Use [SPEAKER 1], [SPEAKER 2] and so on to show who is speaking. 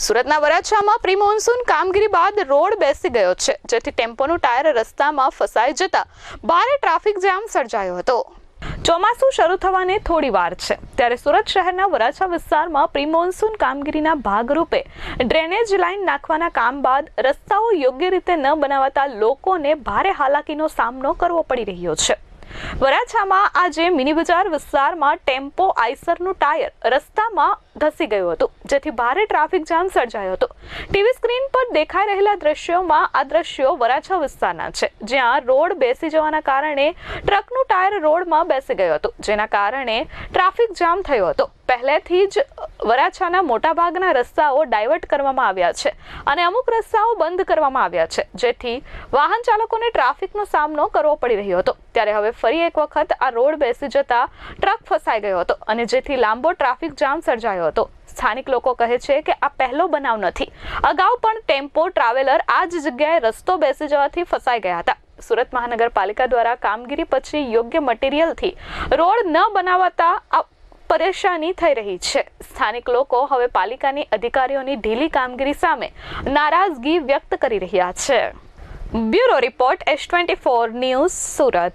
[SPEAKER 1] સુરતના વરાછામાં pre monsoon કામગીરી બાદ રોડ બેસી ગયો છે, જેથી ટેમ્પોનું ટાયર રસ્તામાં ફસાઈ જતા ભારે ટ્રાફિક જામ સર્જાયો હતો. ચોમાસું શરૂ થવાને થોડી વાર છે, ત્યારે સુરત શહેરના વરાછા વિસ્તારમાં પ્રી મોન્સૂન કામગીરીના ભાગરૂપે ડ્રેનેજ લાઇન નાખવાના કામ બાદ રસ્તાઓ યોગ્ય રીતે ન બનાવાતા લોકોને ભારે હાલાકીનો સામનો કરવો પડી રહ્યો છે. વરાછામાં આજે મિની બજાર વિસ્તારમાં ટેમ્પો આઈસરનું ટાયર રસ્તામાં ધસી ગયું હતું, જેથી ભારે ટ્રાફિક જામ સર્જાયો હતો. ટીવી સ્ક્રીન પર દેખાઈ રહેલા દ્રશ્યોમાં આ દ્રશ્યો વરાછા વિસ્તારના છે, જ્યાં રોડ બેસી જવાના કારણે ટ્રકનું ટાયર રોડમાં બેસી ગયું હતું, જેના કારણે ટ્રાફિક જામ થયો હતો. પહેલેથી જ વરાછાના મોટાભાગના રસ્તાઓ ડાયવર્ટ કરવામાં આવ્યા છે અને અમુક રસ્તાઓ બંધ કરવામાં આવ્યા છે. જેથી વાહન ચાલકોને ટ્રાફિકનો સામનો કરવો પડી રહ્યો હતો. ત્યારે હવે ફરી એક વખત આ રોડ બેસી જતા ટ્રક ફસાઈ ગયો હતો અને જેથી લાંબો ટ્રાફિક જામ સર્જાયો હતો. સ્થાનિક લોકો કહે છે કે આ પહેલો બનાવ નથી. અગાઉ પણ ટેમ્પો ટ્રાવેલર આ જ જગ્યાએ રસ્તો બેસી જવાથી ફસાઈ ગયા હતા. સુરત મહાનગરપાલિકા દ્વારા કામગીરી પછી યોગ્ય મટીરિયલથી રોડ ન બનાવાતા પરેશાની થઈ રહી છે. સ્થાનિક લોકો હવે પાલિકાની અધિકારીઓની ઢીલી કામગીરી સામે નારાજગી વ્યક્ત કરી રહ્યા છે. Bureau report S twenty four news Surat.